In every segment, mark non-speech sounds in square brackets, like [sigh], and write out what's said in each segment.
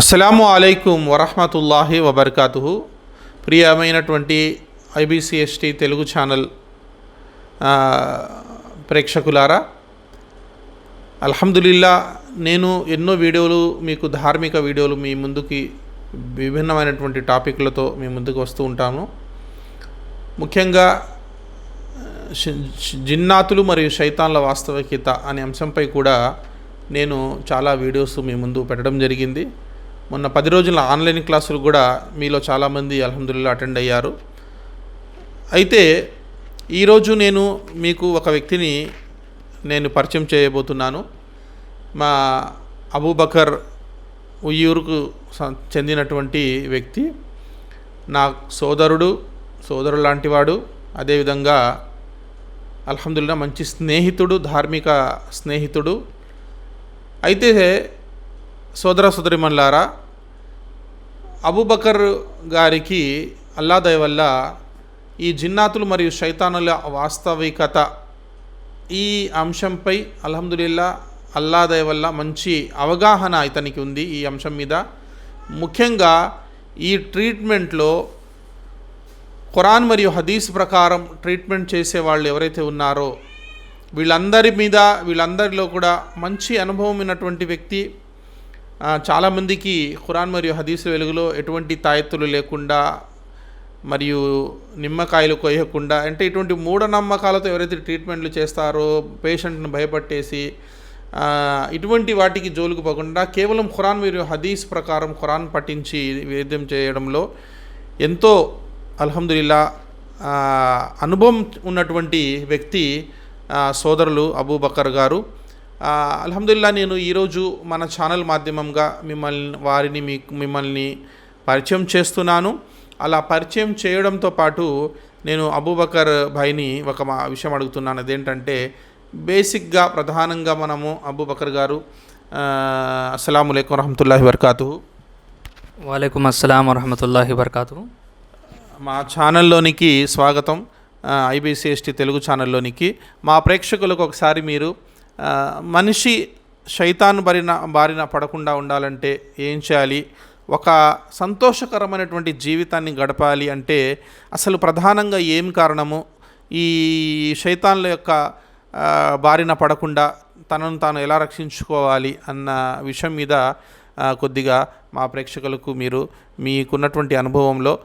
అస్సలాము అలైకుం వరహమతుల్లాహి వబర్కాతు ప్రియమైనటువంటి ఐబీసీఎస్టీ తెలుగు ఛానల్ ప్రేక్షకులారా అల్హమ్దులిల్లా నేను ఎన్నో వీడియోలు మీకు ధార్మిక వీడియోలు మీ ముందుకి విభిన్నమైనటువంటి టాపిక్లతో మీ ముందుకు వస్తూ ఉంటాను. ముఖ్యంగా జిన్నాతులు మరియు శైతాన్ల వాస్తవికత అనే అంశంపై కూడా నేను చాలా వీడియోస్ మీ ముందు పెట్టడం జరిగింది. మొన్న పది రోజుల ఆన్లైన్ క్లాసులు కూడా మీలో చాలామంది అల్హమ్దుల్లా అటెండ్ అయ్యారు. అయితే ఈరోజు నేను మీకు ఒక వ్యక్తిని నేను పరిచయం చేయబోతున్నాను. మా అబూబకర్ ఉయ్యూరుకు చెందినటువంటి వ్యక్తి. నా సోదరుడు సోదరుడు లాంటివాడు. అదేవిధంగా అల్హమ్దుల్లా మంచి స్నేహితుడు ధార్మిక స్నేహితుడు. అయితే సోదర సోదరిమన్లారా అబూబకర్ గారికి అల్లా దయ వల్ల ఈ జిన్నాతులు మరియు శైతానుల వాస్తవికత ఈ అంశంపై అల్హమ్దులిల్లా అల్లా దయ వల్ల మంచి అవగాహన ఇతనికి ఉంది ఈ అంశం మీద. ముఖ్యంగా ఈ ట్రీట్మెంట్లో ఖురాన్ మరియు హదీస్ ప్రకారం ట్రీట్మెంట్ చేసే వాళ్ళు ఎవరైతే ఉన్నారో వీళ్ళందరి మీద వీళ్ళందరిలో కూడా మంచి అనుభవం ఉన్నటువంటి వ్యక్తి చాలామందికి ఖురాన్ మరియు హదీసు వెలుగులో ఎటువంటి తాయెత్తులు లేకుండా మరియు నిమ్మకాయలు కొయ్యకుండా అంటే ఇటువంటి మూఢనమ్మకాలతో ఎవరైతే ట్రీట్మెంట్లు చేస్తారో పేషెంట్ను భయపట్టేసి ఇటువంటి వాటికి జోలుకు పోకుండా కేవలం ఖురాన్ మరియు హదీస్ ప్రకారం ఖురాన్ పఠించి వేద్యం చేయడంలో ఎంతో అల్హమ్దుల్లా అనుభవం ఉన్నటువంటి వ్యక్తి సోదరులు అబూబకర్ గారు. ఆ, అల్హమ్దులిల్లా నేను ఈరోజు మన ఛానల్ మాధ్యమంగా మిమ్మల్ని వారిని మీకు మిమ్మల్ని పరిచయం చేస్తున్నాను. అలా పరిచయం చేయడంతో పాటు నేను అబూబకర్ భాయ్ని ఒక మా విషయం అడుగుతున్నాను. అదేంటంటే బేసిక్గా ప్రధానంగా మనము అబూబకర్ గారు అస్సలం అయికం వరహమతుల్లాహి వరకాతు వాలేకుమ్ అస్సలాం వరహమతుల్లాహి వరకాతు మా ఛానల్లోనికి స్వాగతం ఐబీసీఎస్టీ తెలుగు ఛానల్లోనికి. మా ప్రేక్షకులకు ఒకసారి మీరు మనిషి శైతాన్ బారిన బారిన పడకుండా ఉండాలంటే ఏం చేయాలి? ఒక సంతోషకరమైనటువంటి జీవితాన్ని గడపాలి అంటే అసలు ప్రధానంగా ఏం కారణము? ఈ శైతాన్ల యొక్క బారిన పడకుండా తనను తాను ఎలా రక్షించుకోవాలి అన్న విషయం మీద కొద్దిగా మా ప్రేక్షకులకు మీరు మీకున్నటువంటి అనుభవంలో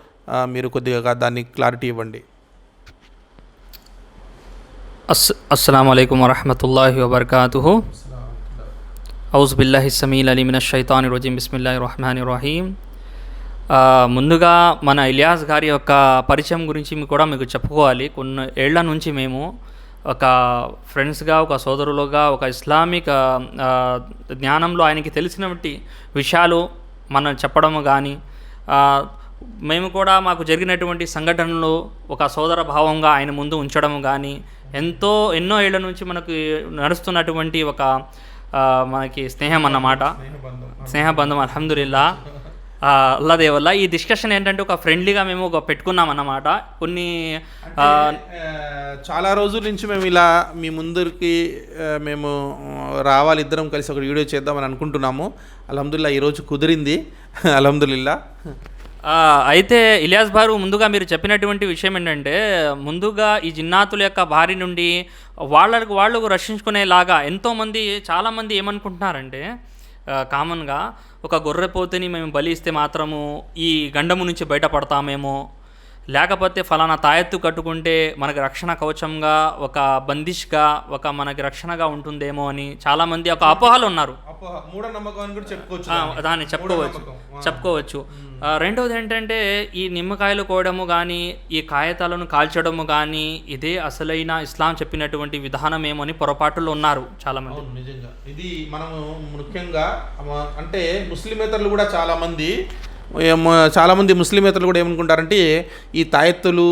మీరు కొద్దిగా దాన్ని క్లారిటీ ఇవ్వండి. అస్ అస్సలం అయికం వరహమతుల్లాహి వబర్కాతు ఔజ్ బిల్లాహి సమీల్ అలీమిన షైతాని రజీం. బిస్మిల్లా రహమాన్ రహీం. ముందుగా మన ఇలియాస్ గారి యొక్క పరిచయం గురించి కూడా మీకు చెప్పుకోవాలి. కొన్ని ఏళ్ళ నుంచి మేము ఒక ఫ్రెండ్స్గా ఒక సోదరులుగా ఒక ఇస్లామిక్ జ్ఞానంలో ఆయనకి తెలిసినటువంటి విషయాలు మనం చెప్పడము కానీ మేము కూడా మాకు జరిగినటువంటి సంఘటనలు ఒక సోదర భావంగా ఆయన ముందు ఉంచడం కానీ ఎంతో ఎన్నో ఏళ్ళ నుంచి మనకు నడుస్తున్నటువంటి ఒక మనకి స్నేహం అన్నమాట. స్నేహబంధం అల్హమ్దుల్లా అల్లాదే వల్ల ఈ డిస్కషన్ ఏంటంటే ఒక ఫ్రెండ్లీగా మేము ఒక పెట్టుకున్నాం అన్నమాట. కొన్ని చాలా రోజుల నుంచి మేము ఇలా మీ ముందరికి మేము రావాలి ఇద్దరం కలిసి ఒక వీడియో చేద్దామని అనుకుంటున్నాము. అల్హమ్దుల్లా ఈరోజు కుదిరింది. అల్హమ్దుల్లా అయితే ఇలియాస్ బారు ముందుగా మీరు చెప్పినటువంటి విషయం ఏంటంటే ముందుగా ఈ జిన్నాతుల యొక్క బారి నుండి వాళ్ళకు వాళ్ళకు రక్షించుకునేలాగా ఎంతోమంది చాలామంది ఏమనుకుంటున్నారంటే కామన్గా ఒక గొర్రెపోతుని మేము బలి ఇస్తే మాత్రము ఈ గండము నుంచి బయటపడతామేమో లేకపోతే ఫలానా తాయెత్తు కట్టుకుంటే మనకి రక్షణ కవచంగా ఒక బందిష్గా ఒక మనకి రక్షణగా ఉంటుందేమో అని చాలామంది ఒక అపోహలు ఉన్నారు. దాన్ని. చెప్పుకోవచ్చు. చెప్పుకోవచ్చు. రెండవది ఏంటంటే ఈ నిమ్మకాయలు కోయడము కానీ ఈ కాగితాలను కాల్చడము కానీ ఇదే అసలైన ఇస్లాం చెప్పినటువంటి విధానం ఏమో అని పొరపాటులో ఉన్నారు చాలామంది. నిజంగా. ఇది మనము ముఖ్యంగా అంటే ముస్లిమేతరులు కూడా చాలామంది చాలామంది ముస్లిమేతలు కూడా ఏమనుకుంటారంటే ఈ తాయెత్తులు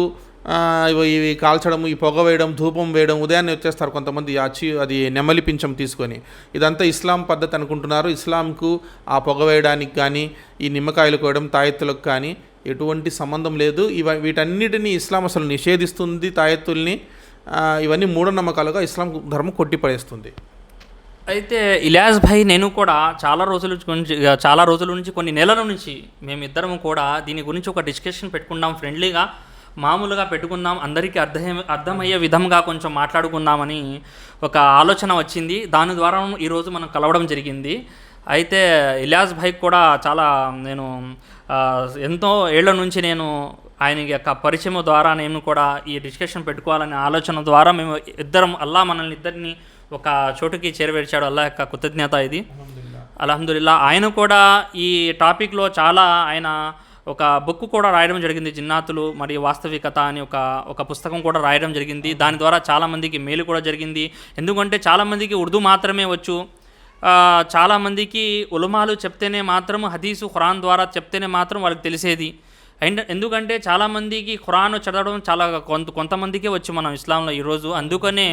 ఇవి ఇవి కాల్చడం ఈ పొగ వేయడం ధూపం వేయడం ఉదయాన్నే వచ్చేస్తారు కొంతమంది అచి అది నెమలి పింఛం తీసుకొని. ఇదంతా ఇస్లాం పద్ధతి అనుకుంటున్నారు. ఇస్లాంకు ఆ పొగ వేయడానికి కానీ ఈ నిమ్మకాయలు కోయడం తాయెత్తులకు కానీ ఎటువంటి సంబంధం లేదు. ఇవ వీటన్నిటిని ఇస్లాం అసలు నిషేధిస్తుంది తాయెత్తుల్ని. ఇవన్నీ మూఢనమ్మకాలుగా ఇస్లాం ధర్మం కొట్టిపడేస్తుంది. అయితే ఇలియాస్ భాయ్ నేను కూడా చాలా రోజుల నుంచి చాలా రోజుల నుంచి కొన్ని నెలల నుంచి మేమిద్దరం కూడా దీని గురించి ఒక డిస్కషన్ పెట్టుకున్నాం ఫ్రెండ్లీగా మామూలుగా పెట్టుకుందాం అందరికీ అర్థం అర్థమయ్యే విధంగా కొంచెం మాట్లాడుకుందామని ఒక ఆలోచన వచ్చింది. దాని ద్వారా ఈరోజు మనం కలవడం జరిగింది. అయితే ఇలియాస్ భాయ్ కూడా చాలా నేను ఎంతో ఏళ్ళ నుంచి నేను ఆయన యొక్క పరిచయం ద్వారా నేను కూడా ఈ డిస్కషన్ పెట్టుకోవాలనే ఆలోచన ద్వారా మేము ఇద్దరం అల్లా మనల్ని ఇద్దరిని ఒక చోటుకి చేరవేర్చాడు అల్లా యొక్క కృతజ్ఞత ఇది. అల్హమ్దుల్లా ఆయన కూడా ఈ టాపిక్లో చాలా ఆయన ఒక బుక్ కూడా రాయడం జరిగింది జిన్నాతులు మరియు వాస్తవికత అని ఒక ఒక పుస్తకం కూడా రాయడం జరిగింది. దాని ద్వారా చాలామందికి మేలు కూడా జరిగింది. ఎందుకంటే చాలామందికి ఉర్దూ మాత్రమే వచ్చు. చాలామందికి ఉలమాలు చెప్తేనే మాత్రం హదీసు ఖురాన్ ద్వారా చెప్తేనే మాత్రం వాళ్ళకి తెలిసేది. అండ్ ఎందుకంటే చాలామందికి ఖురాన్ చదవడం చాలా కొంత కొంతమందికే వచ్చు మనం ఇస్లాంలో ఈరోజు అందుకనే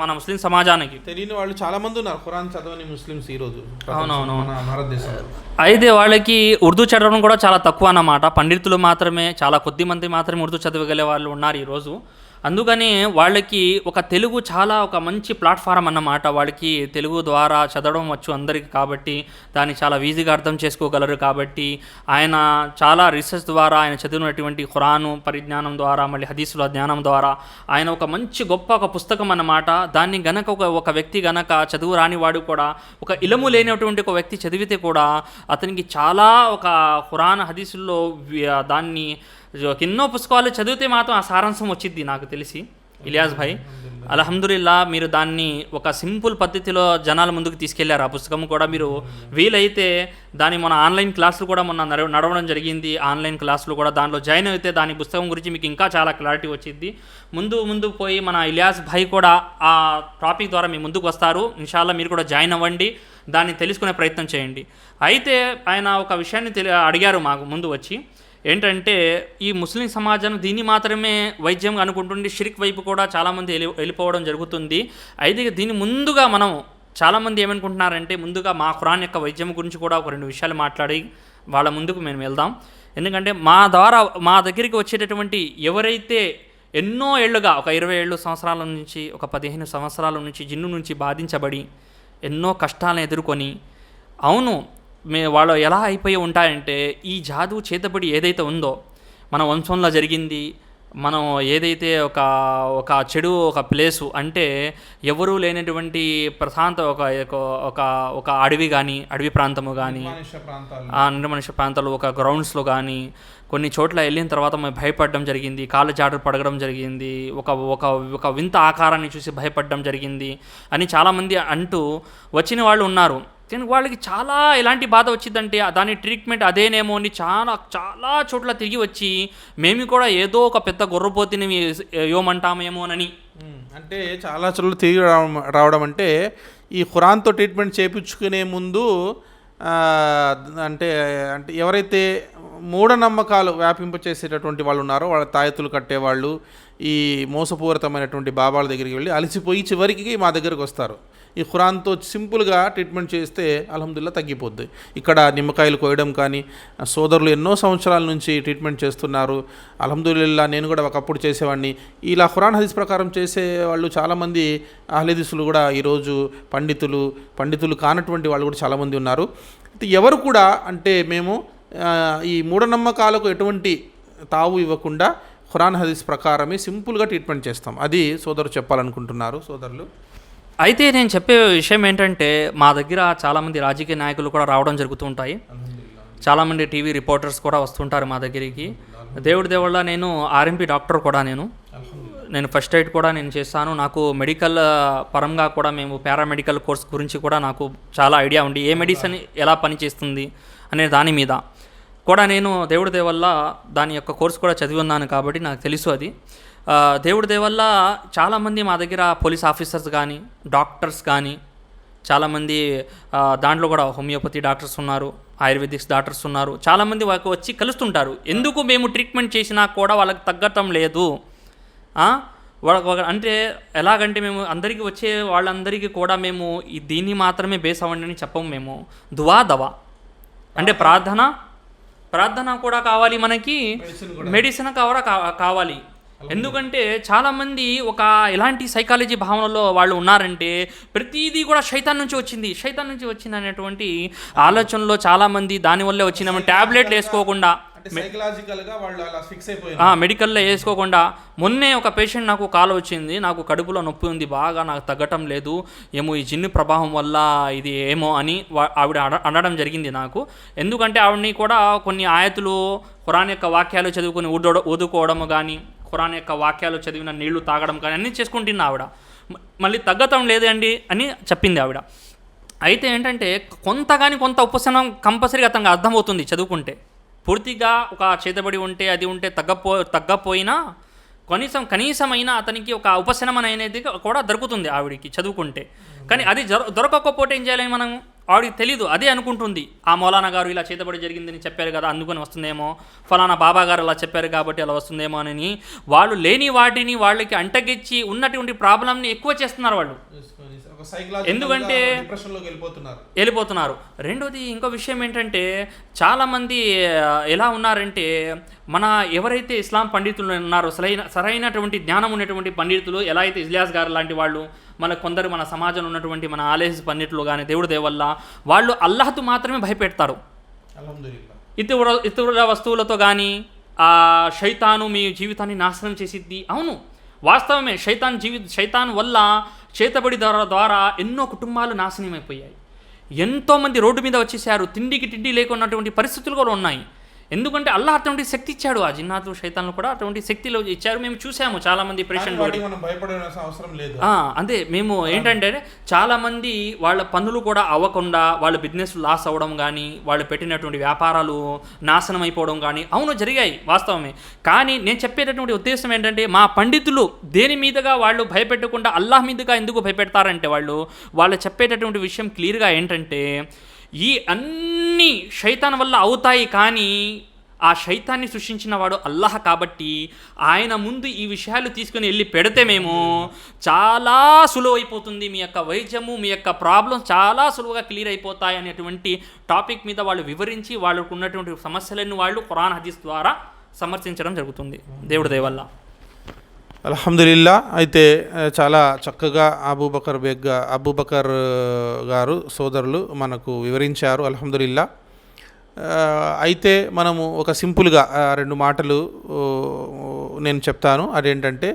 మన ముస్లిం సమాజానికి. తెలియని వాళ్ళు చాలా మంది ఉన్నారు. ఖురాన్ చదవని ముస్లిమ్స్ ఈ రోజు. అవునవును. భారతదేశంలో. అయితే వాళ్ళకి ఉర్దూ చదవడం కూడా చాలా తక్కువ అన్నమాట. పండితులు మాత్రమే చాలా కొద్ది మంది మాత్రమే ఉర్దూ చదవగలే వాళ్ళు ఉన్నారు ఈరోజు అందుకనే వాళ్ళకి ఒక తెలుగు చాలా ఒక మంచి ప్లాట్ఫారం అన్నమాట. వాళ్ళకి తెలుగు ద్వారా చదవడం వచ్చు అందరికీ కాబట్టి దాన్ని చాలా ఈజీగా అర్థం చేసుకోగలరు కాబట్టి ఆయన చాలా రీసెర్చ్ ద్వారా ఆయన చదివినటువంటి ఖురాను పరిజ్ఞానం ద్వారా మళ్ళీ హదీసుల జ్ఞానం ద్వారా ఆయన ఒక మంచి గొప్ప ఒక పుస్తకం అన్నమాట. దాన్ని గనక ఒక ఒక వ్యక్తి గనక చదువు రానివాడు కూడా ఒక ఇలము లేనటువంటి ఒక వ్యక్తి చదివితే కూడా అతనికి చాలా ఒక ఖురాన్ హదీసుల్లో దాన్ని ఎన్నో పుస్తకాలు చదివితే మాత్రం ఆ సారాంశం వచ్చింది నాకు తెలిసి. ఇలియాస్ భాయ్ అల్హమ్దుల్లా మీరు దాన్ని ఒక సింపుల్ పద్ధతిలో జనాల ముందుకు తీసుకెళ్ళారు. ఆ పుస్తకం కూడా మీరు వీలైతే దాని మన ఆన్లైన్ క్లాసులు కూడా మొన్న నడవ- నడవడం జరిగింది. ఆన్లైన్ క్లాసులు కూడా దాంట్లో జాయిన్ అయితే దాని పుస్తకం గురించి మీకు ఇంకా చాలా క్లారిటీ వచ్చింది ముందు ముందు పోయి మన ఇలియాస్ భాయ్ కూడా ఆ టాపిక్ ద్వారా మీ ముందుకు వస్తారు. ఇన్షాల్లా మీరు కూడా జాయిన్ అవ్వండి. దాన్ని తెలుసుకునే ప్రయత్నం చేయండి. అయితే ఆయన ఒక విషయాన్ని తెలి అడిగారు మాకు ముందు వచ్చి. ఏంటంటే ఈ ముస్లిం సమాజం దీన్ని మాత్రమే వైద్యం అనుకుంటుండి షిరిక్ వైపు కూడా చాలామంది వెళ్ళి వెళ్ళిపోవడం జరుగుతుంది. అయితే దీని ముందుగా మనం చాలామంది ఏమనుకుంటున్నారంటే ముందుగా మా ఖురాన్ యొక్క వైద్యం గురించి కూడా ఒక రెండు విషయాలు మాట్లాడి వాళ్ళ ముందుకు మేము వెళ్దాం. ఎందుకంటే మా ద్వారా మా దగ్గరికి వచ్చేటటువంటి ఎవరైతే ఎన్నో ఏళ్ళుగా ఒక ఇరవై ఏళ్ళు సంవత్సరాల నుంచి ఒక పదిహేను సంవత్సరాల నుంచి జిన్ను నుంచి బాధించబడి ఎన్నో కష్టాలను ఎదుర్కొని అవును మే వాళ్ళు ఎలా అయిపోయి ఉంటాయంటే ఈ జాదు చేతబడి ఏదైతే ఉందో మన వంశంలో జరిగింది మనం ఏదైతే ఒక ఒక చెడు ఒక ప్లేసు అంటే ఎవరూ లేనటువంటి ప్రశాంత ఒక ఒక ఒక అడవి కానీ అడవి ప్రాంతము కానీ నిర్మనుష్య ప్రాంతాలు. ఒక గ్రౌండ్స్లో కానీ కొన్ని చోట్ల వెళ్ళిన తర్వాత మేము భయపడడం జరిగింది కాళ్ళ జాడలు పడగడం జరిగింది ఒక ఒక ఒక వింత ఆకారాన్ని చూసి భయపడడం జరిగింది అని చాలామంది అంటూ వచ్చిన వాళ్ళు ఉన్నారు. కానీ వాళ్ళకి చాలా ఎలాంటి బాధ వచ్చిందంటే దాని ట్రీట్మెంట్ అదేనేమో అని చాలా చాలా చోట్ల తిరిగి వచ్చి మేము కూడా ఏదో ఒక పెద్ద గొర్రపోతిని ఇవ్వమంటామేమోనని అంటే చాలా చోట్ల తిరిగి రావడం రావడం అంటే ఈ ఖురాన్తో ట్రీట్మెంట్ చేయించుకునే ముందు అంటే అంటే ఎవరైతే మూఢనమ్మకాలు వ్యాపింపచేసేటటువంటి వాళ్ళు ఉన్నారో వాళ్ళ తాయెత్తులు కట్టేవాళ్ళు ఈ మోసపూరితమైనటువంటి బాబాల దగ్గరికి వెళ్ళి అలసిపోయి చివరికి మా దగ్గరికి వస్తారు. ఈ ఖురాన్తో సింపుల్గా ట్రీట్మెంట్ చేస్తే అలహదుల్లా తగ్గిపోద్ది. ఇక్కడ నిమ్మకాయలు కోయడం కానీ సోదరులు ఎన్నో సంవత్సరాల నుంచి ట్రీట్మెంట్ చేస్తున్నారు. అల్హమ్దుల్లా నేను కూడా ఒకప్పుడు చేసేవాడిని. ఇలా ఖురాన్ హదీస్ ప్రకారం చేసే వాళ్ళు చాలామంది అహ్లదీసులు కూడా ఈరోజు పండితులు పండితులు కానటువంటి వాళ్ళు కూడా చాలామంది ఉన్నారు. ఎవరు కూడా అంటే మేము ఈ మూఢనమ్మకాలకు ఎటువంటి తావు ఇవ్వకుండా ఖురాన్ హదీస్ ప్రకారమే సింపుల్గా ట్రీట్మెంట్ చేస్తాం. అది సోదరు చెప్పాలనుకుంటున్నారు సోదరులు. అయితే నేను చెప్పే విషయం ఏంటంటే మా దగ్గర చాలామంది రాజకీయ నాయకులు కూడా రావడం జరుగుతూ ఉంటాయి. చాలామంది టీవీ రిపోర్టర్స్ కూడా వస్తుంటారు మా దగ్గరికి. దేవుడి దేవుళ్ళ నేను ఆర్ఎంపీ డాక్టర్ కూడా నేను. నేను ఫస్ట్ ఎయిడ్ కూడా నేను చేస్తాను. నాకు మెడికల్ పరంగా కూడా మేము పారామెడికల్ కోర్స్ గురించి కూడా నాకు చాలా ఐడియా ఉంది. ఏ మెడిసిన్ ఎలా పనిచేస్తుంది అనే దాని మీద. కూడా నేను దేవుడి దేవల్ల దాని యొక్క కోర్స్ కూడా చదివి ఉన్నాను కాబట్టి నాకు తెలుసు అది. దేవుడి దేవల్ల చాలామంది మా దగ్గర పోలీస్ ఆఫీసర్స్ కానీ డాక్టర్స్ కానీ చాలామంది దాంట్లో కూడా హోమియోపతి డాక్టర్స్ ఉన్నారు ఆయుర్వేదిక్స్ డాక్టర్స్ ఉన్నారు. చాలామంది వాళ్ళకి వచ్చి కలుస్తుంటారు. ఎందుకు మేము ట్రీట్మెంట్ చేసినా కూడా వాళ్ళకి తగ్గటం లేదు? వాళ్ళ అంటే ఎలాగంటే మేము అందరికీ వచ్చే వాళ్ళందరికీ కూడా మేము ఈ దీన్ని మాత్రమే బేస్ అవ్వండి అని చెప్పము మేము. దువా దవా. అంటే ప్రార్థన ప్రార్థన కూడా కావాలి మనకి మెడిసిన్ కావడా కా- కావాలి. ఎందుకంటే చాలామంది ఒక ఎలాంటి సైకాలజీ భావనలో వాళ్ళు ఉన్నారంటే ప్రతిదీ కూడా శైతాన్ నుంచి వచ్చింది. శైతాన్ నుంచి వచ్చింది అనేటువంటి ఆలోచనలో చాలామంది దానివల్లే వచ్చింది ట్యాబ్లెట్లు వేసుకోకుండా మెడికల్లో వేసుకోకుండా మొన్నే ఒక పేషెంట్ నాకు కాల్ వచ్చింది. నాకు కడుపులో నొప్పి ఉంది. బాగా నాకు తగ్గటం లేదు. ఏమో ఈ జిన్ను ప్రభావం వల్ల ఇది ఏమో అని ఆవిడ అనడం జరిగింది నాకు. ఎందుకంటే ఆవిడని కూడా కొన్ని ఆయతులు ఖురాన్ యొక్క వాక్యాలు చదువుకొని ఊదోడ ఊదుకోవడం కానీ ఖురాన్ యొక్క వాక్యాలు చదివిన నీళ్ళు తాగడం కానీ అన్నీ చేసుకుంటుంది ఆవిడ. మళ్ళీ తగ్గటం లేదండి అని చెప్పింది ఆవిడ. అయితే ఏంటంటే కొంత కానీ కొంత ఉపశమనం కంపల్సరీగా అతనికి అర్థమవుతుంది చదువుకుంటే. పూర్తిగా ఒక చేతబడి ఉంటే అది ఉంటే తగ్గపో తగ్గపోయినా కనీసం కనీసమైన అతనికి ఒక ఉపశమనం అనేది కూడా దొరుకుతుంది ఆవిడికి చదువుకుంటే. కానీ అది దొరకకపోతే ఏం చేయాలి మనం? ఆవిడకి తెలీదు అదే అనుకుంటుంది. ఆ మౌలానా గారు ఇలా చేతబడి జరిగిందని చెప్పారు కదా అందుకని వస్తుందేమో. ఫలానా బాబా గారు అలా చెప్పారు కాబట్టి అలా వస్తుందేమో అని వాళ్ళు లేని వాటిని వాళ్ళకి అంటగిచ్చి ఉన్నటువంటి ప్రాబ్లమ్ని ఎక్కువ చేస్తున్నారు వాళ్ళు. ఎందుకంటే- వెళ్ళిపోతున్నారు. రెండోది ఇంకో విషయం ఏంటంటే చాలామంది ఎలా ఉన్నారంటే మన ఎవరైతే ఇస్లాం పండితులు ఉన్నారో సరైన సరైనటువంటి జ్ఞానం ఉన్నటువంటి పండితులు ఎలా అయితే ఇలియాస్ గారు లాంటి వాళ్ళు మన కొందరు మన సమాజంలో ఉన్నటువంటి మన ఆలేస్ పండితులు కానీ దేవుడి దేవల్ల వాళ్ళు అల్లాహతో మాత్రమే భయపెడతారు. ఇతర ఇతర వస్తువులతో కానీ ఆ శైతాను మీ జీవితాన్ని నాశనం చేసిద్ది. అవును. వాస్తవమే శైతాన్ జీవి శైతాన్ వల్ల చేతబడి ద్వారా ద్వారా ఎన్నో కుటుంబాలు నాశనమైపోయాయి. ఎంతోమంది రోడ్డు మీద వచ్చేసారు. తిండికి తిండి లేకున్నటువంటి పరిస్థితులు కూడా ఉన్నాయి. ఎందుకంటే అల్లాహ్ అటువంటి శక్తి ఇచ్చాడు. ఆ జిన్నాతు శైతాన్లు కూడా అటువంటి శక్తిలో ఇచ్చారు. మేము చూసాము చాలామంది కానీ పేషెంట్ అవసరం లేదు. అంతే. మేము ఏంటంటే చాలామంది వాళ్ళ పనులు కూడా అవ్వకుండా వాళ్ళ బిజినెస్ లాస్ అవ్వడం కానీ వాళ్ళు పెట్టినటువంటి వ్యాపారాలు నాశనం అయిపోవడం కానీ అవును జరిగాయి వాస్తవమే. కానీ నేను చెప్పేటటువంటి ఉద్దేశం ఏంటంటే మా పండితులు దేని మీదుగా వాళ్ళు భయపెట్టకుండా అల్లాహ్ మీదుగా ఎందుకు భయపెడతారంటే వాళ్ళు వాళ్ళు చెప్పేటటువంటి విషయం క్లియర్గా ఏంటంటే ఈ అన్ని శైతాన్ వల్ల అవుతాయి కానీ ఆ శైతాన్ని సృష్టించిన వాడు అల్లాహ్ కాబట్టి ఆయన ముందు ఈ విషయాలు తీసుకుని వెళ్ళి పెడితే మేము చాలా సులువు అయిపోతుంది మీ యొక్క వైద్యము మీ యొక్క ప్రాబ్లమ్స్ చాలా సులువుగా క్లియర్ అయిపోతాయి అనేటువంటి టాపిక్ మీద వాళ్ళు వివరించి వాళ్ళకు ఉన్నటువంటి సమస్యలను వాళ్ళు ఖురాన్ హదీస్ ద్వారా సమర్థించడం జరుగుతుంది. దేవుడి దయ అల్హమ్దుల్లా అయితే చాలా చక్కగా అబూబకర్ బేగ్ అబూబకర్ గారు సోదరులు మనకు వివరించారు అల్హమ్దుల్లా అయితే మనము ఒక సింపుల్గా రెండు మాటలు నేను చెప్తాను. అదేంటంటే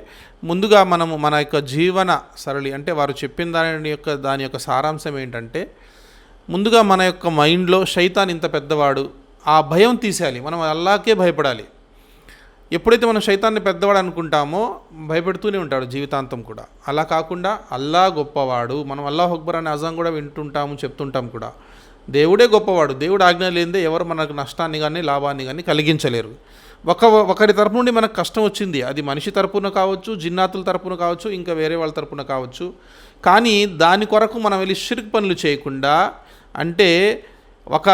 ముందుగా మనము మన యొక్క జీవన సరళి అంటే వారు చెప్పిన దాని యొక్క దాని యొక్క సారాంశం ఏంటంటే ముందుగా మన యొక్క మైండ్లో శైతాన్ ఇంత పెద్దవాడు ఆ భయం తీసేయాలి మనం అల్లాకే భయపడాలి. ఎప్పుడైతే మనం శైతాన్ని పెద్దవాడు అనుకుంటామో భయపెడుతూనే ఉంటాడు జీవితాంతం కూడా. అలా కాకుండా అల్లా గొప్పవాడు మనం అల్లాహ్ అక్బర్ అనే అజం కూడా వింటుంటాము చెప్తుంటాం కూడా. దేవుడే గొప్పవాడు దేవుడు ఆజ్ఞ లేనిదే ఎవరు మనకు నష్టాన్ని కానీ లాభాన్ని కానీ కలిగించలేరు. ఒక ఒకరి తరపు నుండి మనకు కష్టం వచ్చింది అది మనిషి తరపున కావచ్చు జిన్నాతుల తరపున కావచ్చు ఇంకా వేరే వాళ్ళ తరపున కావచ్చు. కానీ దాని కొరకు మనం వెళ్ళి షిర్క్ పనులు చేయకుండా అంటే ఒక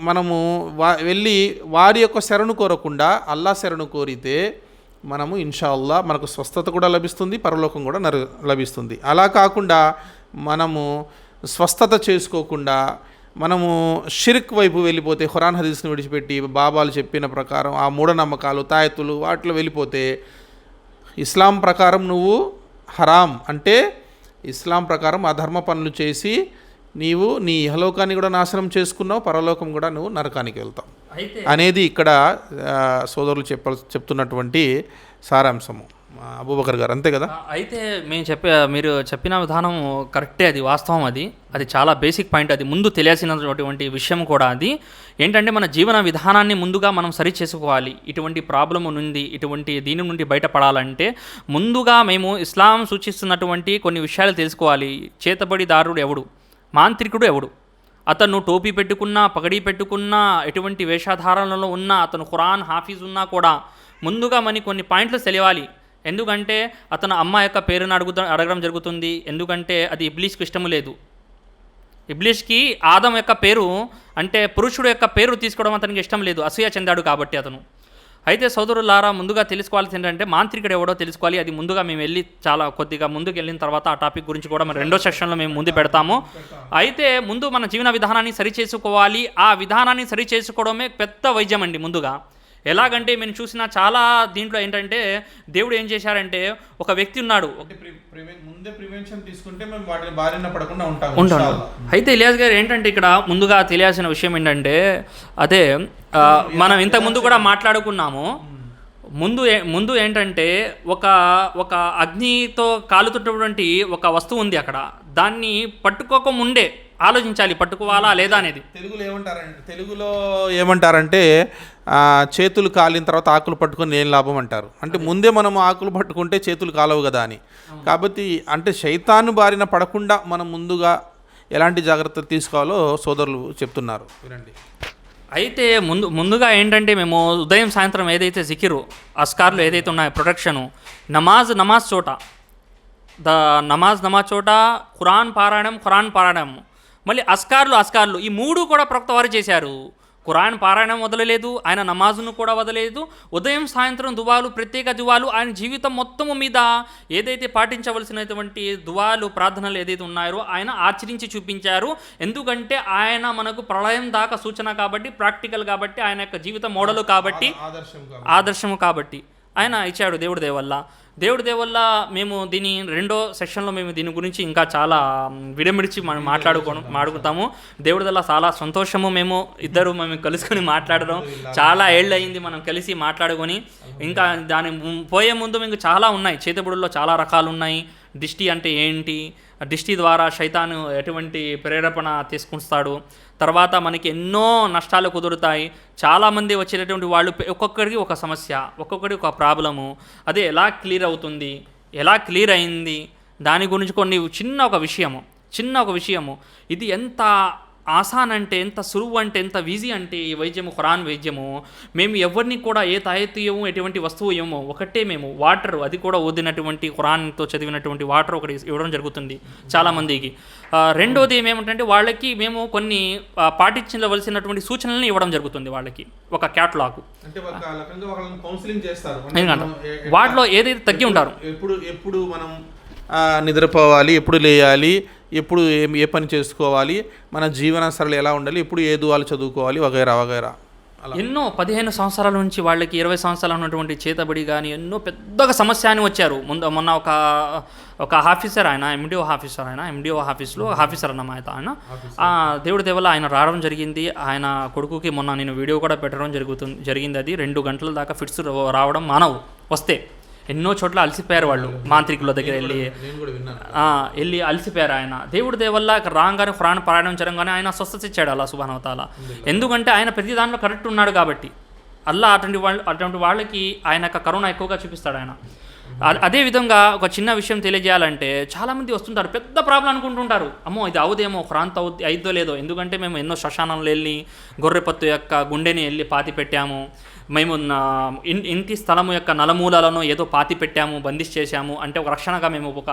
మనము వా వెళ్ళి వారి యొక్క శరణు కోరకుండా అల్లా శరణు కోరితే మనము ఇన్షాల్లా మనకు స్వస్థత కూడా లభిస్తుంది పరలోకం కూడా నరు లభిస్తుంది. అలా కాకుండా మనము స్వస్థత చేసుకోకుండా మనము షిర్క్ వైపు వెళ్ళిపోతే ఖురాన్ హదీస్ని విడిచిపెట్టి బాబాలు చెప్పిన ప్రకారం ఆ మూఢనమ్మకాలు తాయెత్తులు వాటిలో వెళ్ళిపోతే ఇస్లాం ప్రకారం నువ్వు హరాం అంటే ఇస్లాం ప్రకారం అధర్మ పనులు చేసి నీవు నీ ఇహలోకాన్ని కూడా నాశనం చేసుకున్నావు పరలోకం కూడా నువ్వు నరకానికి వెళ్తావు. అనేది ఇక్కడ సోదరులు చెప్ప చెప్తున్నటువంటి సారాంశము. అబూబకర్ గారు అంతే కదా? అయితే మేము చెప్పే మీరు చెప్పిన విధానం కరెక్టే అది వాస్తవం అది. అది చాలా బేసిక్ పాయింట్ అది. ముందు తెలియాల్సినటువంటి విషయం కూడా అది. ఏంటంటే మన జీవన విధానాన్ని ముందుగా మనం సరి చేసుకోవాలి. ఇటువంటి ప్రాబ్లం నుండి ఇటువంటి దీని నుండి బయటపడాలంటే ముందుగా మేము ఇస్లాం సూచిస్తున్నటువంటి కొన్ని విషయాలు తెలుసుకోవాలి. చేతబడిదారుడు ఎవడు? మాంత్రికుడు ఎవడు? అతను టోపీ పెట్టుకున్నా పగడీ పెట్టుకున్నా ఎటువంటి వేషధారణలో ఉన్నా అతను ఖురాన్ హాఫీజ్ ఉన్నా కూడా ముందుగా మనకి కొన్ని పాయింట్లు తెలియాలి. ఎందుకంటే అతను అమ్మ యొక్క పేరును అడుగుతా అడగడం జరుగుతుంది. ఎందుకంటే అది ఇబ్లీష్కి ఇష్టము లేదు. ఇబ్లీష్కి ఆదం యొక్క పేరు అంటే పురుషుడు యొక్క పేరు తీసుకోవడం అతనికి ఇష్టం లేదు. అసూయ చెందాడు కాబట్టి అతను. అయితే సోదరులారా ముందుగా తెలుసుకోవాల్సింది ఏంటంటే మాంత్రికుడు ఎవడో తెలుసుకోవాలి. అది ముందుగా మేము వెళ్ళి చాలా కొద్దిగా ముందుకు వెళ్ళిన తర్వాత ఆ టాపిక్ గురించి కూడా మనం రెండో సెక్షన్లో మేము ముందు పెడతాము. అయితే ముందు మన జీవన విధానాన్ని సరిచేసుకోవాలి ఆ విధానాన్ని సరిచేసుకోవడమే పెద్ద వైద్యం అండి ముందుగా. ఎలాగంటే మేము చూసిన చాలా దీంట్లో ఏంటంటే దేవుడు ఏం చేశారంటే ఒక వ్యక్తి ఉన్నాడు. ముందే ప్రివెన్షన్ తీసుకుంటే మేము వాటిని బారిన పడకుండా ఉంటాం. ఉంటాను ఇన్షాల్లా. అయితే ఇలియాస్ గారు ఏంటంటే ఇక్కడ ముందుగా తెలియాల్సిన విషయం ఏంటంటే అదే మనం ఇంతకు ముందు కూడా మాట్లాడుకున్నాము. ముందు ముందు ఏంటంటే ఒక ఒక అగ్నితో కాలుతున్నటువంటి ఒక వస్తువు ఉంది అక్కడ. దాన్ని పట్టుకోక ముందే ఆలోచించాలి పట్టుకోవాలా లేదా అనేది. తెలుగులో ఏమంటారంటే తెలుగులో ఏమంటారంటే చేతులు కాలిన తర్వాత ఆకులు పట్టుకొని ఏం లాభం అంటారు. అంటే ముందే మనం ఆకులు పట్టుకుంటే చేతులు కాలవు కదా అని. కాబట్టి అంటే శైతాను బారిన పడకుండా మనం ముందుగా ఎలాంటి జాగ్రత్తలు తీసుకోవాలో సోదరులు చెప్తున్నారు. వినండి. అయితే ముందు ముందుగా ఏంటంటే మేము ఉదయం సాయంత్రం ఏదైతే జికిరు అస్కార్లు ఏదైతే ఉన్నాయో ప్రొటెక్షను నమాజ్ నమాజ్ చోట ద నమాజ్ నమాజ్ చోట ఖురాన్ పారాయణం ఖురాన్ పారాయణం. మళ్ళీ అస్కార్లు అస్కార్లు ఈ మూడు కూడా ప్రవక్త వారు చేశారు. ఖురాన్ పారాయణం వదలలేదు ఆయన నమాజును కూడా వదలలేదు. ఉదయం సాయంత్రం దువాలు ప్రత్యేక దువాలు ఆయన జీవితం మొత్తము మీద ఏదైతే పాటించవలసినటువంటి దువాలు ప్రార్థనలు ఏదైతే ఉన్నాయో ఆయన ఆచరించి చూపించారు. ఎందుకంటే ఆయన మనకు ప్రళయం దాకా సూచన కాబట్టి ప్రాక్టికల్ కాబట్టి ఆయన యొక్క జీవిత మోడలు కాబట్టి ఆదర్శం ఆదర్శము కాబట్టి. ఆయన ఇచ్చాడు దేవుడి దేవల్ల. దేవుడి దేవల్ల మేము దీని రెండో సెషన్లో మేము దీని గురించి ఇంకా చాలా విడమిడిచి మనం మాట్లాడుకో మాట్లాడుకుంటాము దేవుడి వల్ల చాలా సంతోషము మేము ఇద్దరు మేము కలుసుకొని మాట్లాడడం. చాలా ఏళ్ళు అయింది మనం కలిసి మాట్లాడుకొని. ఇంకా దాని ము- పోయే ముందు మీకు చాలా ఉన్నాయి. చేతబుడుల్లో చాలా రకాలు ఉన్నాయి దిష్టి అంటే ఏంటి? దిష్టి ద్వారా శైతాను ఎటువంటి ప్రేరేపణ తీసుకొస్తాడు తర్వాత మనకి ఎన్నో నష్టాలు కుదురుతాయి. చాలామంది వచ్చేటటువంటి వాళ్ళు ఒక్కొక్కరికి ఒక సమస్య ఒక్కొక్కరికి ఒక ప్రాబ్లము. అదే ఎలా క్లియర్ అవుతుంది? ఎలా క్లియర్ అయింది? దాని గురించి కొన్ని చిన్న ఒక విషయము చిన్న ఒక విషయము. ఇది ఎంత ఆసాన్ అంటే ఎంత సులువు అంటే ఎంత ఈజీ అంటే ఈ వైద్యము ఖురాన్ వైద్యము మేము ఎవరిని కూడా ఏ తాయెత్తుయము ఎటువంటి వస్తువు ఏమో ఒకటే మేము వాటర్ అది కూడా ఓదినటువంటి ఖురాన్తో చదివినటువంటి వాటర్ ఒకటి ఇవ్వడం జరుగుతుంది చాలామందికి. రెండోది ఏమేమిటంటే వాళ్ళకి మేము కొన్ని పాటించవలసినటువంటి సూచనలను ఇవ్వడం జరుగుతుంది వాళ్ళకి ఒక క్యాట్లాగ్ కౌన్సిలింగ్ చేస్తారు. వాటిలో ఏదైతే తగ్గి ఉంటారు. ఎప్పుడు ఎప్పుడు మనం నిద్రపోవాలి ఎప్పుడు లేయాలి ఎప్పుడు ఏం ఏ పని చేసుకోవాలి మన జీవన సరళి ఎలా ఉండాలి ఎప్పుడు ఏ దువాలు చదువుకోవాలి వగైరా వగైరా. అలా. ఎన్నో పదిహేను సంవత్సరాల నుంచి వాళ్ళకి ఇరవై సంవత్సరాలు ఉన్నటువంటి చేతబడి కానీ ఎన్నో పెద్దగా సమస్య అని వచ్చారు. ముందు మొన్న ఒక ఒక ఆఫీసర్ ఆయన ఎండిఓ ఆఫీసర్ ఆయన ఎండిఓ ఆఫీస్లో ఆఫీసర్ అన్నమాట ఆయన. దేవుడి దేవల్ల ఆయన రావడం జరిగింది. ఆయన కొడుకుకి మొన్న నేను వీడియో కూడా పెట్టడం జరుగుతుంది జరిగింది అది. రెండు గంటల దాకా ఫిట్స్ రావడం మానవు. వస్తే ఎన్నో చోట్ల అలసిపోయారు వాళ్ళు మాంత్రికుల దగ్గర వెళ్ళి. వెళ్ళి అలసిపోయారు ఆయన. దేవుడి దేవల్ల రాగానే ప్రాణ పారాయణం చేయగానే ఆయన స్వస్థత ఇచ్చాడు అల్లా సుబానవతాల ఎందుకంటే ఆయన ప్రతి దాంట్లో కరెక్ట్ ఉన్నాడు కాబట్టి. అల్లా అటువంటి వాళ్ళు అటువంటి వాళ్ళకి ఆయన యొక్క కరుణ ఎక్కువగా చూపిస్తాడు ఆయన. అదే విధంగా ఒక చిన్న విషయం తెలియజేయాలంటే చాలామంది వస్తుంటారు పెద్ద ప్రాబ్లం అనుకుంటుంటారు. అమ్మో ఇది అవుదేమో క్రాంతి అవుద్ది అయిద్దో లేదో. ఎందుకంటే మేము ఎన్నో శ్మశానాలు వెళ్ళి గొర్రెపత్తు యొక్క గుండెని వెళ్ళి పాతి పెట్టాము. మేము ఇంటి స్థలము యొక్క నలమూలలను ఏదో పాతి పెట్టాము బంధిష్ చేశాము అంటే ఒక రక్షణగా మేము ఒక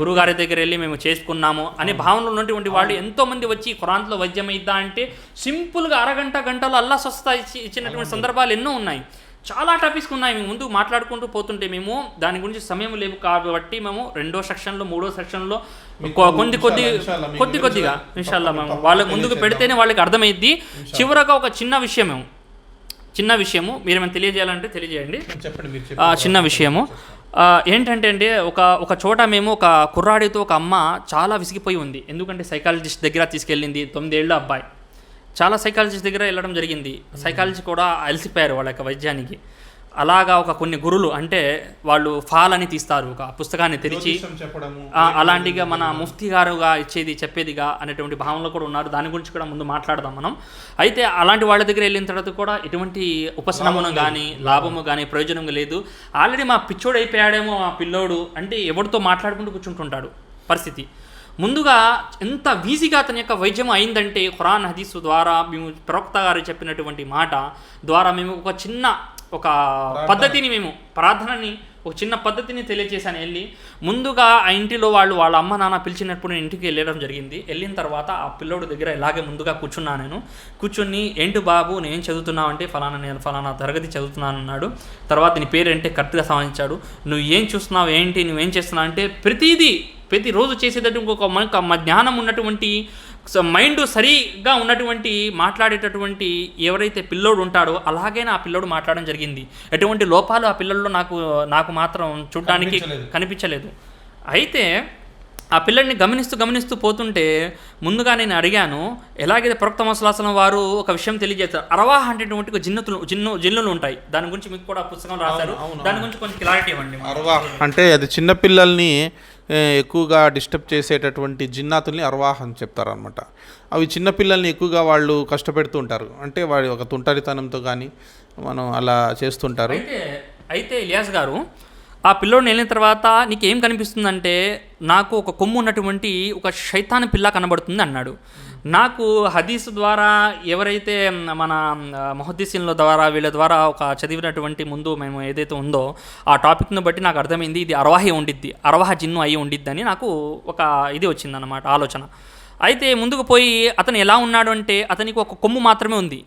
గురుగారి దగ్గర వెళ్ళి మేము చేసుకున్నాము అనే భావనలో ఉన్నటువంటి వాళ్ళు ఎంతో మంది వచ్చి ఖురాన్లో వైద్యం ఇద్దా అంటే సింపుల్గా అరగంట గంటలో అల్లా స్వస్థత ఇచ్చి ఇచ్చినటువంటి సందర్భాలు ఎన్నో ఉన్నాయి. చాలా టాపిక్స్ ఉన్నాయి. మేము ముందు మాట్లాడుకుంటూ పోతుంటే మేము దాని గురించి సమయం లేవు కాబట్టి మేము రెండో సెక్షన్లో మూడో సెక్షన్లో కొద్ది కొద్ది కొద్ది కొద్దిగా ఇన్షాల్లా మేము వాళ్ళకి ముందుకు పెడితేనే వాళ్ళకి అర్థమైద్ది. చివరగా ఒక చిన్న విషయము. చిన్న విషయము. మీరు ఏమైనా తెలియజేయాలంటే తెలియజేయండి. చెప్పండి మీరు చిన్న విషయము. ఏంటంటే అంటే ఒక ఒక చోట మేము ఒక కుర్రాడితో ఒక అమ్మ చాలా విసిగిపోయి ఉంది. ఎందుకంటే సైకాలజిస్ట్ దగ్గర తీసుకెళ్ళింది తొమ్మిదేళ్ళ అబ్బాయి. చాలా సైకాలజిస్ట్ దగ్గర వెళ్ళడం జరిగింది. సైకాలజీ కూడా అలసిపోయారు వాళ్ళ యొక్క వైద్యానికి. అలాగా ఒక కొన్ని గురులు అంటే వాళ్ళు ఫాల్ అని తీస్తారు ఒక పుస్తకాన్ని తెరిచి అలాంటిగా మన ముఫ్తీ గారుగా ఇచ్చేది చెప్పేదిగా అనేటువంటి భావనలో కూడా ఉన్నారు. దాని గురించి కూడా ముందు మాట్లాడదాం మనం. అయితే అలాంటి వాళ్ళ దగ్గర వెళ్ళిన తర్వాత కూడా ఎటువంటి ఉపశమనం కానీ లాభము కానీ ప్రయోజనం లేదు. ఆల్రెడీ మా పిచ్చోడు అయిపోయాడేమో మా పిల్లోడు అంటే ఎవరితో మాట్లాడుకుంటూ కూర్చుంటుంటాడు పరిస్థితి. ముందుగా ఎంత ఈజీగా అతని యొక్క వైద్యం అయిందంటే ఖురాన్ హదీసు ద్వారా మేము ప్రవక్త గారు చెప్పినటువంటి మాట ద్వారా మేము ఒక చిన్న ఒక పద్ధతిని మేము ప్రార్థనని ఒక చిన్న పద్ధతిని తెలియజేశాను వెళ్ళి ముందుగా ఆ ఇంటిలో వాళ్ళు వాళ్ళ అమ్మ నాన్న పిలిచినప్పుడు నేను ఇంటికి వెళ్ళడం జరిగింది. వెళ్ళిన తర్వాత ఆ పిల్లోడు దగ్గర ఇలాగే ముందుగా కూర్చున్నా నేను. కూర్చుని ఏంటి బాబు నేను చదువుతున్నావు అంటే ఫలానా నేను ఫలానా తరగతి చదువుతున్నాను అన్నాడు. తర్వాత నీ పేరు ఏంటి? కరెక్ట్గా సమాధించాడు నువ్వు ఏం చూస్తున్నావు? ఏంటి? నువ్వేం చేస్తున్నావు? అంటే ప్రతిదీ ప్రతిరోజు చేసేటటువంటి ఒక మనకు మ- జ్ఞానం ఉన్నటువంటి సో మైండ్ సరిగా ఉన్నటువంటి మాట్లాడేటటువంటి ఎవరైతే పిల్లోడు ఉంటాడో అలాగే ఆ పిల్లోడు మాట్లాడడం జరిగింది. ఎటువంటి లోపాలు ఆ పిల్లల్లో నాకు నాకు మాత్రం చూడడానికి కనిపించలేదు. అయితే ఆ పిల్లల్ని గమనిస్తూ గమనిస్తూ పోతుంటే ముందుగా నేను అడిగాను ఎలాగైతే ప్రవక్త మసలాసనం వారు ఒక విషయం తెలియజేస్తారు అరవాహ అనేటువంటి జిన్నతులు జిన్ను జిన్నులు ఉంటాయి. దాని గురించి మీకు కూడా పుస్తకం రాశారు. దాని గురించి కొంచెం క్లారిటీ ఇవ్వండి. అర్వాహ్ అంటే అది చిన్నపిల్లల్ని ఎక్కువగా డిస్టర్బ్ చేసేటటువంటి జిన్నాతుల్ని అర్వాహ్ అని చెప్తారనమాట అవి చిన్నపిల్లల్ని ఎక్కువగా వాళ్ళు కష్టపెడుతూ ఉంటారు. అంటే వాడి ఒక తుంటరితనంతో కానీ మనం అలా చేస్తుంటారు. అయితే అయితే ఇలియాస్ గారు ఆ పిల్లోడిని వెళ్ళిన తర్వాత నీకేం కనిపిస్తుందంటే నాకు ఒక కొమ్ము ఉన్నటువంటి ఒక శైతాన్ పిల్ల కనబడుతుంది అన్నాడు. నాకు హదీస్ ద్వారా ఎవరైతే మన మొహద్దీసీన్ల ద్వారా వీళ్ళ ద్వారా ఒక చదివినటువంటి ముందు మేము ఏదైతే ఉందో ఆ టాపిక్ను బట్టి నాకు అర్థమైంది ఇది అరవాహి ఉండిద్ది అరవాహ జిన్ను అయి ఉండిద్ది అని నాకు ఒక ఇది వచ్చిందన్నమాట ఆలోచన. అయితే ముందుకు పోయి అతను ఎలా ఉన్నాడు అంటే అతనికి ఒక కొమ్ము మాత్రమే ఉంది.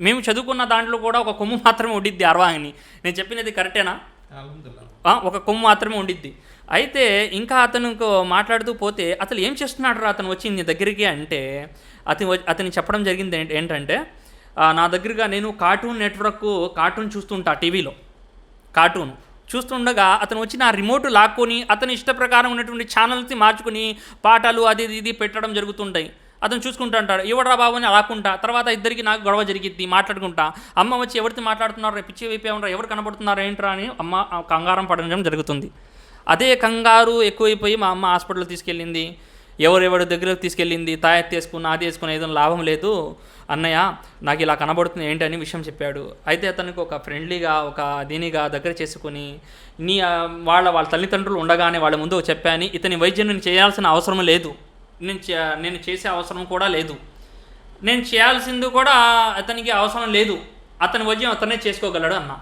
మేము చదువుకున్న దాంట్లో కూడా ఒక కొమ్ము మాత్రమే ఉండిద్ది అరవాహిని. నేను చెప్పినది కరెక్టేనా? ఒక కొమ్ము మాత్రమే ఉండిద్ది. అయితే ఇంకా అతను మాట్లాడుతూ పోతే అసలు ఏం చేస్తున్నాడు రా అతను వచ్చి నీ దగ్గరికి అంటే అతని అతనికి చెప్పడం జరిగింది ఏంటంటే నా దగ్గరగా నేను కార్టూన్ నెట్వర్క్ కార్టూన్ చూస్తుంటా టీవీలో. కార్టూన్. చూస్తుండగా అతను వచ్చి నా రిమోట్ లాక్కొని అతని ఇష్ట ప్రకారం ఉన్నటువంటి ఛానల్స్ని మార్చుకుని పాటలు అది ఇది ఇది పెట్టడం జరుగుతుంటాయి. అతను చూసుకుంటూ అంటాడు ఎవడరా బాబు అని రాకుంటా. తర్వాత ఇద్దరికి నాకు గొడవ జరిగింది మాట్లాడుకుంటా. అమ్మ వచ్చి ఎవరితో మాట్లాడుతున్నారు? పిచ్చి అయిపోయామరా ఎవరు కనబడుతున్నారు? ఏంట్రా? అని అమ్మ కంగారం పడడం జరుగుతుంది. అదే కంగారు ఎక్కువైపోయి మా అమ్మ హాస్పిటల్ తీసుకెళ్ళింది. ఎవరెవరి దగ్గరకు తీసుకెళ్ళింది? తాయెత్తు తీసుకున్న అది వేసుకున్న ఏదో లాభం లేదు. అన్నయ్య నాకు ఇలా కనబడుతుంది. ఏంటి? అని విషయం చెప్పాడు. అయితే అతనికి ఒక ఫ్రెండ్లీగా ఒక దీనిగా దగ్గర చేసుకుని నీ వాళ్ళ వాళ్ళ తల్లిదండ్రులు ఉండగానే వాళ్ళ ముందు చెప్పాను ఇతని వైద్యం నేను చేయాల్సిన అవసరం లేదు. నేను చే- నేను చేసే అవసరం కూడా లేదు. నేను చేయాల్సింది కూడా అతనికి అవసరం లేదు. అతని వైద్యం అతనే చేసుకోగలడు అన్న.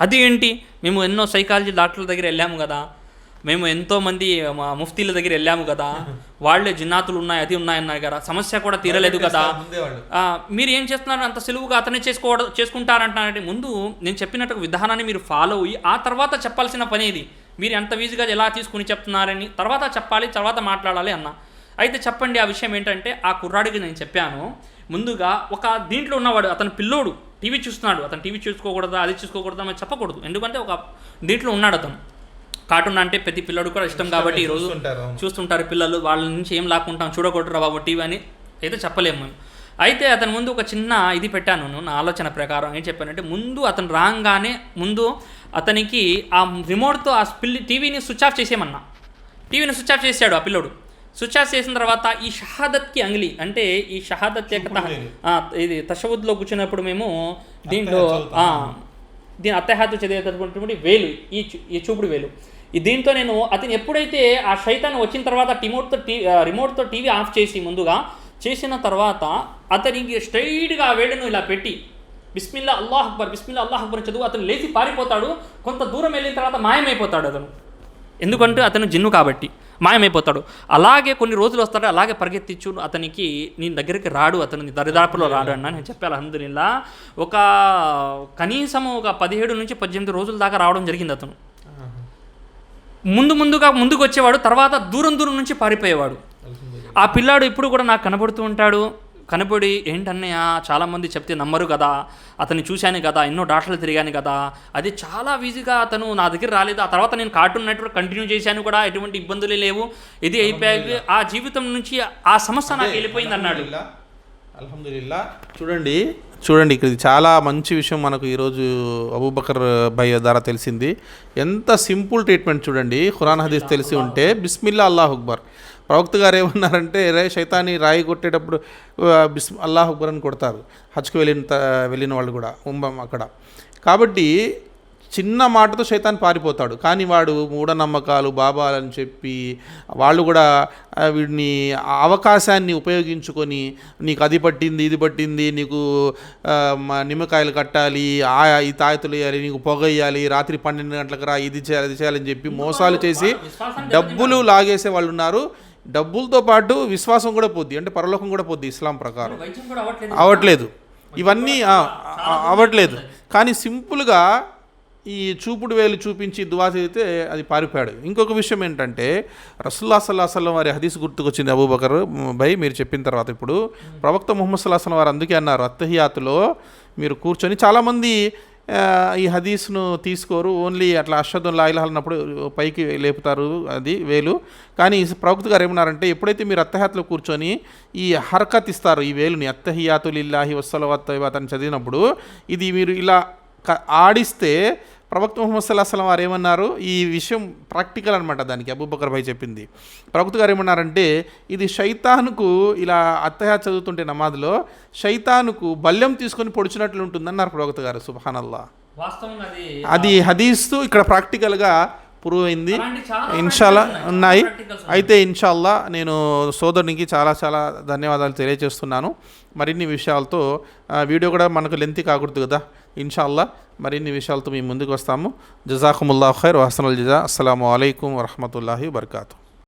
అది ఏంటి? మేము ఎన్నో సైకాలజీ డాక్టర్ల దగ్గర వెళ్ళాము కదా. మేము ఎంతోమంది మా ముఫ్తీల దగ్గర వెళ్ళాము కదా. [laughs] వాళ్ళే జిన్నాతులు ఉన్నాయి అది ఉన్నాయన్నారు కదా. సమస్య కూడా తీరలేదు కదా. మీరు ఏం చేస్తున్నారు? అంత సులువుగా అతనే చేసుకోవడం చేసుకుంటారంటున్నారంటే ముందు నేను చెప్పినట్టు విధానాన్ని మీరు ఫాలో అయ్యి ఆ తర్వాత చెప్పాల్సిన పని ఇది. మీరు ఎంత ఈజీగా ఎలా తీసుకుని చెప్తున్నారని తర్వాత చెప్పాలి తర్వాత మాట్లాడాలి అన్న. అయితే చెప్పండి ఆ విషయం ఏంటంటే ఆ కుర్రాడికి నేను చెప్పాను ముందుగా ఒక దీంట్లో ఉన్నవాడు అతను పిల్లోడు టీవీ చూస్తున్నాడు అతను టీవీ చూసుకోకూడదా అది చూసుకోకూడదా అని చెప్పకూడదు. ఎందుకంటే ఒక దీంట్లో ఉన్నాడు అతను. కార్టూన్ అంటే ప్రతి పిల్లడు కూడా ఇష్టం కాబట్టి ఈరోజు చూస్తుంటారు, పిల్లలు వాళ్ళ నుంచి ఏం లాక్కుంటాం చూడకూడదురా బాబు టీవీ అని అయితే చెప్పలేము మేము. అయితే అతని ముందు ఒక చిన్న ఇది పెట్టాను నేను, నా ఆలోచన ప్రకారం ఏం చెప్పానంటే ముందు అతను రాగానే ముందు అతనికి ఆ రిమోట్తో ఆ పిల్లి టీవీని స్విచ్ ఆఫ్ చేసేయమన్నా. టీవీని స్విచ్ ఆఫ్ చేశాడు ఆ పిల్లోడు. ఆఫ్ చేసిన తర్వాత ఈ షహాదత్కి అంగిలి అంటే ఈ షహాదత్ యొక్క ఇది తషవుద్లో కూర్చున్నప్పుడు మేము దీంట్లో దీని అత్తహాతు చదివేటటువంటి వేలు ఈ ఈ చూపుడు వేలు. ఈ దీంతో నేను అతను ఎప్పుడైతే ఆ శైతాన్ వచ్చిన తర్వాత రిమోట్తో టీ రిమోట్తో టీవీ ఆఫ్ చేసి ముందుగా చేసిన తర్వాత అతనికి స్ట్రైట్గా ఆ వేడును ఇలా పెట్టి బిస్మిల్లా అల్లాహ్ అక్బర్ బిస్మిల్లా అల్లాహ్ అక్బర్ చదువు అతను లేచి పారిపోతాడు. కొంత దూరం వెళ్ళిన తర్వాత మాయమైపోతాడు అతను. ఎందుకంటే అతను జిన్ను కాబట్టి. మాయమైపోతాడు. అలాగే కొన్ని రోజులు వస్తాడు అలాగే పరిగెత్తించు అతనికి నీ దగ్గరికి రాడు అతను దరిదాపులో రాడు అన్న నేను చెప్పాను అల్హమ్దులిల్లా. ఒక కనీసం ఒక పదిహేడు నుంచి పద్దెనిమిది రోజుల దాకా రావడం జరిగింది అతను. ముందు ముందుగా ముందుకు వచ్చేవాడు తర్వాత దూరం దూరం నుంచి పారిపోయేవాడు. ఆ పిల్లాడు ఇప్పుడు కూడా నాకు కనబడుతూ ఉంటాడు. కనబడి ఏంటన్నయ్య చాలామంది చెప్తే నమ్మరు కదా అతన్ని చూశాను కదా ఎన్నో డాక్టర్లు తిరిగాను కదా అది చాలా ఈజీగా అతను నా దగ్గర రాలేదు ఆ తర్వాత నేను కార్టూన్ నెట్వర్క్ కంటిన్యూ చేశాను కూడా ఎటువంటి ఇబ్బందులు లేవు ఇది అయిపోయాక ఆ జీవితం నుంచి ఆ సమస్య నాకు వెళ్ళిపోయింది అన్నాడు అల్హమ్దుల్లా చూడండి చూడండి ఇక్కడ చాలా మంచి విషయం మనకు ఈరోజు అబూబకర్ భయ్య ద్వారా తెలిసింది. ఎంత సింపుల్ ట్రీట్మెంట్ చూడండి. ఖురాన్ హదీస్ తెలిసి ఉంటే బిస్మిల్లా అల్లాహ్ అక్బర్. ప్రవక్త గారు ఏమన్నారంటే రే శైతాన్ని రాయి కొట్టేటప్పుడు బిస్ అల్లాహ్ అక్బర్ అని కొడతారు. హజ్కి వెళ్ళిన త- వెళ్ళిన వాళ్ళు కూడా ఉంబం అక్కడ. కాబట్టి చిన్న మాటతో శైతాన్ పారిపోతాడు. కానీ వాడు మూఢనమ్మకాలు బాబాలని చెప్పి వాళ్ళు కూడా వీడిని అవకాశాన్ని ఉపయోగించుకొని నీకు అది పట్టింది ఇది పట్టింది నీకు నిమ్మకాయలు కట్టాలి ఆ ఈ తాయతులు వేయాలి నీకు పొగ వేయాలి రాత్రి పన్నెండు గంటలకు రా ఇది చేయాలి అది చేయాలని చెప్పి మోసాలు చేసి డబ్బులు లాగేసే వాళ్ళు ఉన్నారు. డబ్బులతో పాటు విశ్వాసం కూడా పోద్ది. అంటే పరలోకం కూడా పోద్ది ఇస్లాం ప్రకారం. అవ్వట్లేదు. ఇవన్నీ అవ్వట్లేదు. కానీ సింపుల్గా ఈ చూపుడు వేలు చూపించి దువా చదివితే అది పారిపోయాడు. ఇంకొక విషయం ఏంటంటే రసుల్లా సల్లా వారి హదీస్ గుర్తుకొచ్చింది అబూబకర్ భై మీరు చెప్పిన తర్వాత ఇప్పుడు. ప్రవక్త ముహమ్మద్ సల్లాహ్ వారు అందుకే అన్నారు అత్తహియాతులో మీరు కూర్చొని చాలామంది ఈ హదీస్ను తీసుకోరు ఓన్లీ అట్లా అషదుల్లా ఇలాహ అన్నప్పుడు పైకి లేపుతారు అది వేలు. కానీ ప్రవక్త గారు ఏమన్నారంటే ఎప్పుడైతే మీరు అత్తహియాతులో కూర్చొని ఈ హర్కత్ ఇస్తారు ఈ వేలుని అత్తహియాతులిల్లాహి వస్సలవత్తైవాత్ అని చదివినప్పుడు ఇది మీరు ఇలా ఆడిస్తే ప్రవక్త ముహమ్మద్ సల్లాహ్ సలం వారు ఏమన్నారు? ఈ విషయం ప్రాక్టికల్ అనమాట దానికి. అబూబకర్ భాయ్ చెప్పింది. ప్రవక్త గారు ఏమన్నారంటే ఇది శైతానుకు ఇలా అత్తహా చదువుతుంటే నమాజ్లో శైతానుకు బల్యం తీసుకొని పొడిచినట్లు ఉంటుందన్నారు ప్రవక్త గారు. వాస్తవంగా అది. హదీస్తు ఇక్కడ ప్రాక్టికల్గా ప్రూవ్ అయింది ఇన్షాల్లా ఉన్నాయి. అయితే ఇన్షాల్లా నేను సోదరునికి చాలా చాలా ధన్యవాదాలు తెలియజేస్తున్నాను. మరిన్ని విషయాలతో వీడియో కూడా మనకు లెంతి కాకూడదు కదా. ఇన్షాల్లా మరిన్ని విషయాలతో మేము ముందుకు వస్తాము. జజాకుముల్లా ఖైర్ వహసనుల్ జజా. అస్సలం అయికం వరహమూల వబర్కాతూ.